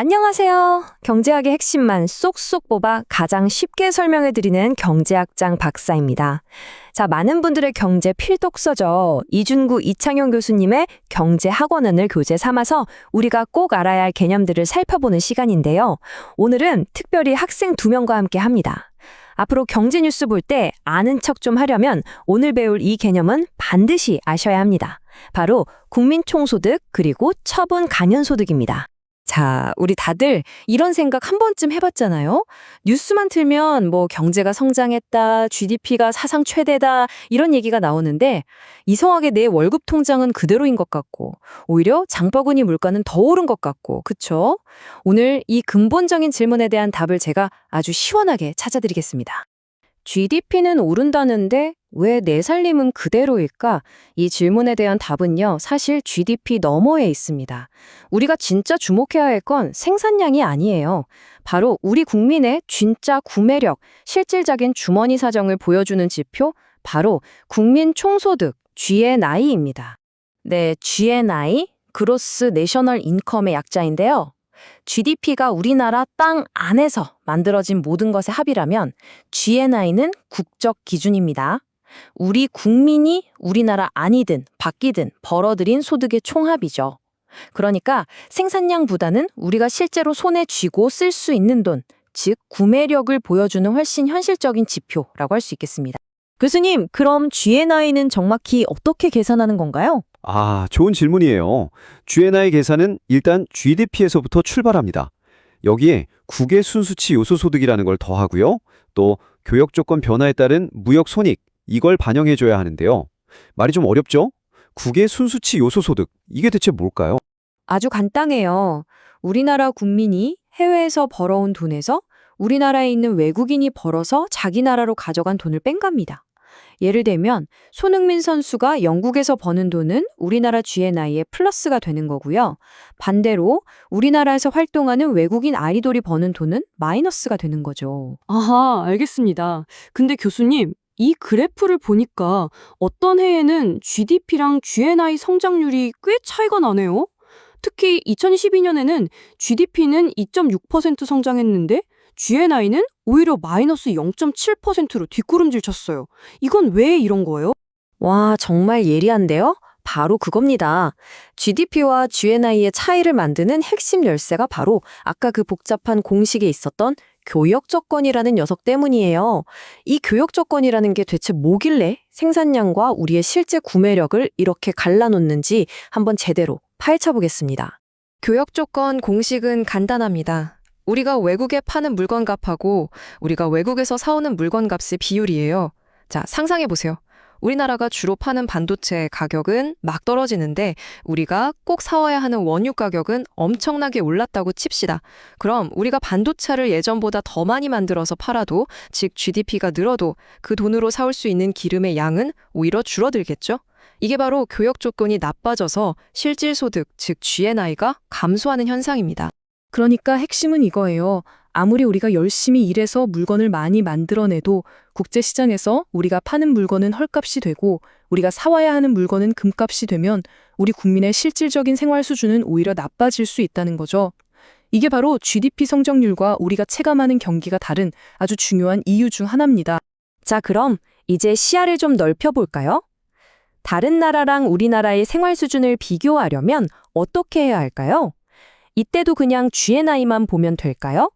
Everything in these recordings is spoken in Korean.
안녕하세요. 경제학의 핵심만 쏙쏙 뽑아 가장 쉽게 설명해 드리는 경제학장 박사입니다. 자, 많은 분들의 경제 필독서죠. 이준구 이창용 교수님의 경제 학원은을 교재 삼아서 우리가 꼭 알아야 할 개념들을 살펴보는 시간인데요. 오늘은 특별히 학생 두 명과 함께 합니다. 앞으로 경제 뉴스 볼 때 아는 척 좀 하려면 오늘 배울 이 개념은 반드시 아셔야 합니다. 바로 국민총소득 그리고 처분 간연소득입니다. 자, 우리 다들 이런 생각 한 번쯤 해봤잖아요? 뉴스만 틀면 뭐 경제가 성장했다, GDP가 사상 최대다, 이런 얘기가 나오는데 이상하게 내 월급 통장은 그대로인 것 같고 오히려 장바구니 물가는 더 오른 것 같고, 그쵸? 오늘 이 근본적인 질문에 대한 답을 제가 아주 시원하게 찾아드리겠습니다. GDP는 오른다는데 왜 내 살림은 그대로일까? 이 질문에 대한 답은요, 사실 GDP 너머에 있습니다. 우리가 진짜 주목해야 할 건 생산량이 아니에요. 바로 우리 국민의 진짜 구매력, 실질적인 주머니 사정을 보여주는 지표, 바로 국민 총소득, GNI입니다. 네, GNI, 그로스 내셔널 인컴의 약자인데요. GDP가 우리나라 땅 안에서 만들어진 모든 것의 합이라면 GNI는 국적 기준입니다. 우리 국민이 우리나라 아니든 바뀌든 벌어들인 소득의 총합이죠. 그러니까 생산량보다는 우리가 실제로 손에 쥐고 쓸 수 있는 돈, 즉 구매력을 보여주는 훨씬 현실적인 지표라고 할 수 있겠습니다. 교수님, 그럼 GNI는 정확히 어떻게 계산하는 건가요? 아, 좋은 질문이에요. GNI 계산은 일단 GDP에서부터 출발합니다. 여기에 국외 순수치 요소 소득이라는 걸 더하고요. 또 교역 조건 변화에 따른 무역 손익 이걸 반영해 줘야 하는데요. 말이 좀 어렵죠? 국외 순수치 요소 소득 이게 대체 뭘까요? 아주 간단해요. 우리나라 국민이 해외에서 벌어온 돈에서 우리나라에 있는 외국인이 벌어서 자기 나라로 가져간 돈을 뺀 겁니다. 예를 들면 손흥민 선수가 영국에서 버는 돈은 우리나라 GNI에 플러스가 되는 거고요. 반대로 우리나라에서 활동하는 외국인 아이돌이 버는 돈은 마이너스가 되는 거죠. 아하, 알겠습니다. 근데 교수님, 이 그래프를 보니까 어떤 해에는 GDP랑 GNI 성장률이 꽤 차이가 나네요. 특히 2012년에는 GDP는 2.6% 성장했는데 GNI는 오히려 마이너스 0.7%로 뒷구름질 쳤어요. 이건 왜 이런 거예요? 와, 정말 예리한데요? 바로 그겁니다. GDP와 GNI의 차이를 만드는 핵심 열쇠가 바로 아까 그 복잡한 공식에 있었던 교역 조건이라는 녀석 때문이에요. 이 교역 조건이라는 게 대체 뭐길래 생산량과 우리의 실제 구매력을 이렇게 갈라놓는지 한번 제대로 파헤쳐 보겠습니다. 교역 조건 공식은 간단합니다. 우리가 외국에 파는 물건 값하고 우리가 외국에서 사오는 물건 값의 비율이에요. 자, 상상해 보세요. 우리나라가 주로 파는 반도체 가격은 막 떨어지는데 우리가 꼭 사와야 하는 원유 가격은 엄청나게 올랐다고 칩시다. 그럼 우리가 반도체를 예전보다 더 많이 만들어서 팔아도 즉 GDP가 늘어도 그 돈으로 사올 수 있는 기름의 양은 오히려 줄어들겠죠? 이게 바로 교역 조건이 나빠져서 실질 소득, 즉 GNI가 감소하는 현상입니다. 그러니까 핵심은 이거예요. 아무리 우리가 열심히 일해서 물건을 많이 만들어내도 국제시장에서 우리가 파는 물건은 헐값이 되고 우리가 사와야 하는 물건은 금값이 되면 우리 국민의 실질적인 생활 수준은 오히려 나빠질 수 있다는 거죠. 이게 바로 GDP 성장률과 우리가 체감하는 경기가 다른 아주 중요한 이유 중 하나입니다. 자, 그럼 이제 시야를 좀 넓혀볼까요? 다른 나라랑 우리나라의 생활 수준을 비교하려면 어떻게 해야 할까요? 이때도 그냥 GNI만 보면 될까요?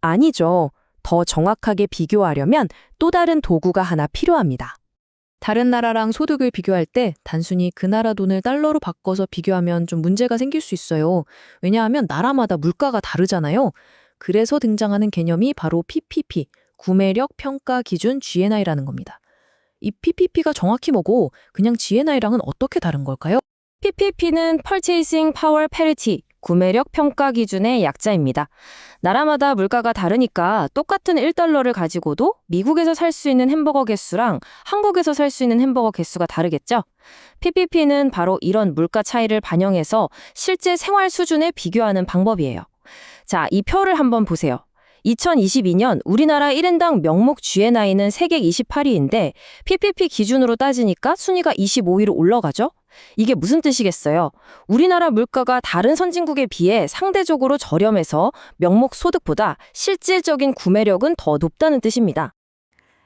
아니죠. 더 정확하게 비교하려면 또 다른 도구가 하나 필요합니다. 다른 나라랑 소득을 비교할 때 단순히 그 나라 돈을 달러로 바꿔서 비교하면 좀 문제가 생길 수 있어요. 왜냐하면 나라마다 물가가 다르잖아요. 그래서 등장하는 개념이 바로 PPP, 구매력 평가 기준 GNI라는 겁니다. 이 PPP가 정확히 뭐고 그냥 GNI랑은 어떻게 다른 걸까요? PPP는 Purchasing Power Parity, 구매력 평가 기준의 약자입니다. 나라마다 물가가 다르니까 똑같은 1달러를 가지고도 미국에서 살 수 있는 햄버거 개수랑 한국에서 살 수 있는 햄버거 개수가 다르겠죠? PPP는 바로 이런 물가 차이를 반영해서 실제 생활 수준에 비교하는 방법이에요. 자, 이 표를 한번 보세요. 2022년 우리나라 1인당 명목 GNI는 세계 28위인데 PPP 기준으로 따지니까 순위가 25위로 올라가죠? 이게 무슨 뜻이겠어요? 우리나라 물가가 다른 선진국에 비해 상대적으로 저렴해서 명목 소득보다 실질적인 구매력은 더 높다는 뜻입니다.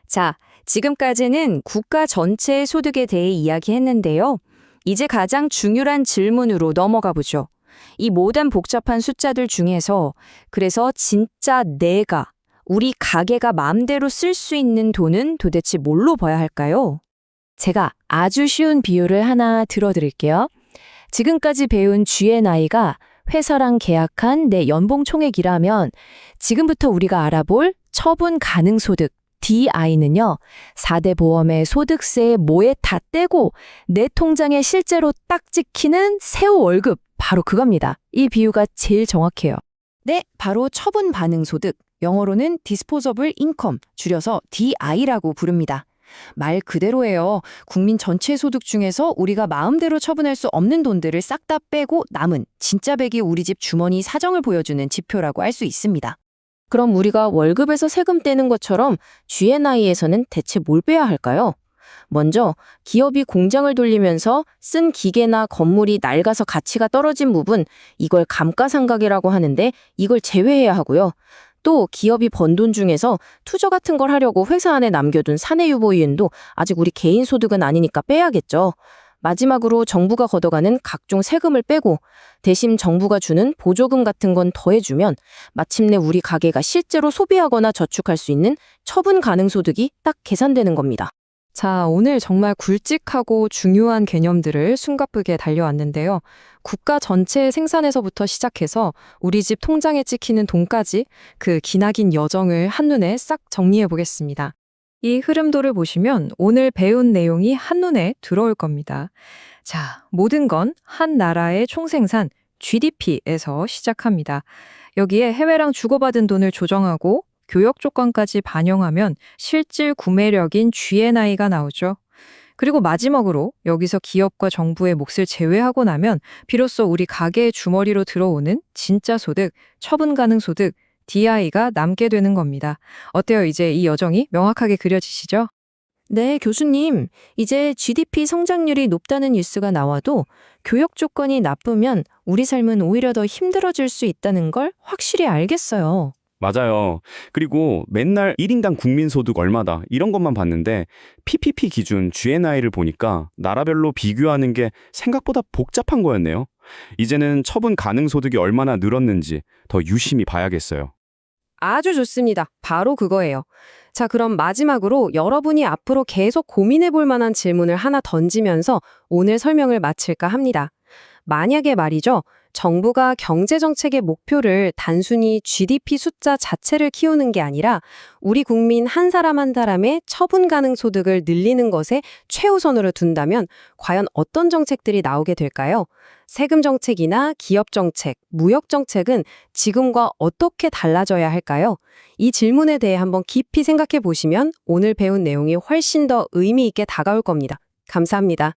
자, 지금까지는 국가 전체의 소득에 대해 이야기했는데요. 이제 가장 중요한 질문으로 넘어가 보죠. 이 모든 복잡한 숫자들 중에서 그래서 진짜 내가 우리 가게가 마음대로 쓸 수 있는 돈은 도대체 뭘로 봐야 할까요? 제가 아주 쉬운 비유를 하나 들어드릴게요. 지금까지 배운 G&I가 회사랑 계약한 내 연봉 총액이라면 지금부터 우리가 알아볼 처분 가능 소득 DI는요. 4대 보험의 소득세에 뭐에 다 떼고 내 통장에 실제로 딱 찍히는 세후 월급 바로 그겁니다. 이 비유가 제일 정확해요. 네, 바로 처분 반응 소득. 영어로는 disposable income, 줄여서 DI라고 부릅니다. 말 그대로예요. 국민 전체 소득 중에서 우리가 마음대로 처분할 수 없는 돈들을 싹 다 빼고 남은 진짜 백이 우리 집 주머니 사정을 보여주는 지표라고 할 수 있습니다. 그럼 우리가 월급에서 세금 떼는 것처럼 G&I에서는 대체 뭘 빼야 할까요? 먼저 기업이 공장을 돌리면서 쓴 기계나 건물이 낡아서 가치가 떨어진 부분 이걸 감가상각이라고 하는데 이걸 제외해야 하고요. 또 기업이 번 돈 중에서 투자 같은 걸 하려고 회사 안에 남겨둔 사내 유보이윤도 아직 우리 개인 소득은 아니니까 빼야겠죠. 마지막으로 정부가 걷어가는 각종 세금을 빼고 대신 정부가 주는 보조금 같은 건 더해주면 마침내 우리 가게가 실제로 소비하거나 저축할 수 있는 처분 가능 소득이 딱 계산되는 겁니다. 자, 오늘 정말 굵직하고 중요한 개념들을 숨가쁘게 달려왔는데요. 국가 전체의 생산에서부터 시작해서 우리 집 통장에 찍히는 돈까지 그 기나긴 여정을 한눈에 싹 정리해 보겠습니다. 이 흐름도를 보시면 오늘 배운 내용이 한눈에 들어올 겁니다. 자, 모든 건 한 나라의 총생산 GDP에서 시작합니다. 여기에 해외랑 주고받은 돈을 조정하고 교역 조건까지 반영하면 실질 구매력인 G&I가 나오죠. 그리고 마지막으로 여기서 기업과 정부의 몫을 제외하고 나면 비로소 우리 가게의 주머니로 들어오는 진짜 소득, 처분 가능 소득, DI가 남게 되는 겁니다. 어때요? 이제 이 여정이 명확하게 그려지시죠? 네, 교수님. 이제 GDP 성장률이 높다는 뉴스가 나와도 교역 조건이 나쁘면 우리 삶은 오히려 더 힘들어질 수 있다는 걸 확실히 알겠어요. 맞아요. 그리고 맨날 1인당 국민소득 얼마다 이런 것만 봤는데 PPP 기준 GNI를 보니까 나라별로 비교하는 게 생각보다 복잡한 거였네요. 이제는 처분 가능 소득이 얼마나 늘었는지 더 유심히 봐야겠어요. 아주 좋습니다. 바로 그거예요. 자, 그럼 마지막으로 여러분이 앞으로 계속 고민해 볼 만한 질문을 하나 던지면서 오늘 설명을 마칠까 합니다. 만약에 말이죠. 정부가 경제정책의 목표를 단순히 GDP 숫자 자체를 키우는 게 아니라 우리 국민 한 사람 한 사람의 처분 가능 소득을 늘리는 것에 최우선으로 둔다면 과연 어떤 정책들이 나오게 될까요? 세금 정책이나 기업 정책, 무역 정책은 지금과 어떻게 달라져야 할까요? 이 질문에 대해 한번 깊이 생각해 보시면 오늘 배운 내용이 훨씬 더 의미 있게 다가올 겁니다. 감사합니다.